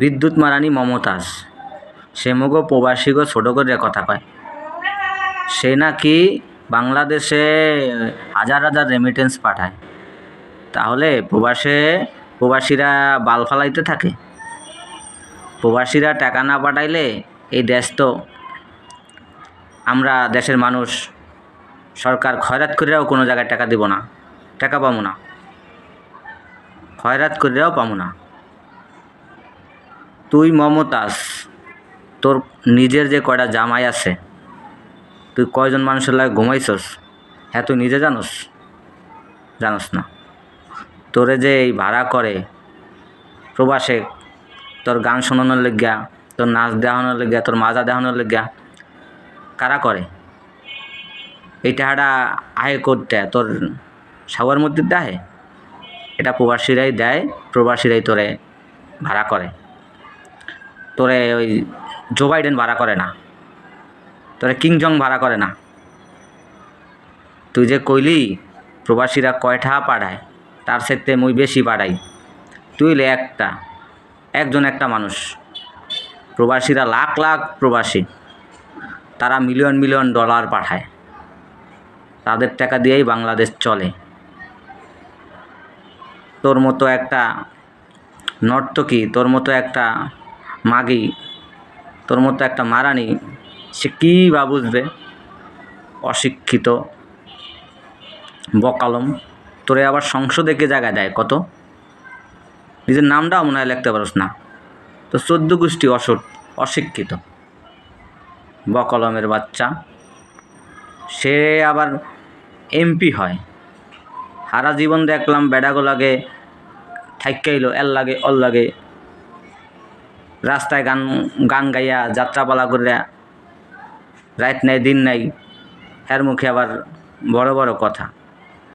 বিদ্যুৎ মারানি মমতাজ সে মগো প্রবাসীগো ছোটো করে কথা কয়। সে নাকি বাংলাদেশে হাজার হাজার রেমিটেন্স পাঠায়। তাহলে প্রবাসে, প্রবাসীরা বাল ফালাইতে থাকে। প্রবাসীরা টাকা না পাঠাইলে এই দেশ তো আমরা দেশের মানুষ। সরকার খয়রাত করেও কোনো জায়গায় টাকা দিব না। টাকা পাবো না। খয়রাত করেও পাবো না। তুই মমতাজ, তোর নিজের যে কয়টা জামাই আছে, তুই কয়জন মানুষের লাগে ঘুমাইছস? হ্যাঁ তুই নিজে জানোস? জানোস না। তোরে যে এই ভাড়া করে প্রবাসে তোর গান শোনানোর লেগা তোর নাচ দেখানোর লেগা তোর মাজা দেখানোর লেগা কারা করে? এই টাকাটা আয় করতে তোর সাগর মধ্যে দেয়? এটা প্রবাসীরাই দেয়, প্রবাসীরাই তোরে ভাড়া করে। তোরে ওই জো বাইডেন ভাড়া করে না। তোরে কিং জং ভাড়া করে না। তুই যে কইলি, প্রবাসীরা কয়টা পাঠায় তার ক্ষেত্রে মুই বেশি পাঠাই তুই লে একটা, একজন একটা মানুষ। প্রবাসীরা লাখ লাখ প্রবাসী। তারা মিলিয়ন মিলিয়ন ডলার পাঠায়। তাদের টাকা দিয়েই বাংলাদেশ চলে। তোর মতো একটা নর্তকী, তোর মতো একটা মাগি, তোর মতো একটা মারানি, সে কী বা বুঝবে? অশিক্ষিত, বকালম। তোরে আবার সংসদে কে জায়গায় দেয় কত? নিজের নামটাও মনে হয় লিখতে পারস না। তো চোদ্দ গোষ্ঠী অসৎ, অশিক্ষিত। বকলমের বাচ্চা, সে আবার এমপি হয়। সারা জীবন দেখলাম বেড়াগুলাকে ঠাইকাইলো এর লাগে, অল লাগে। রাস্তায় গান গান গাইয়া যাত্রাপালা করিয়া রাত নাই, দিন নাই এর মুখে আবার বড় বড় কথা।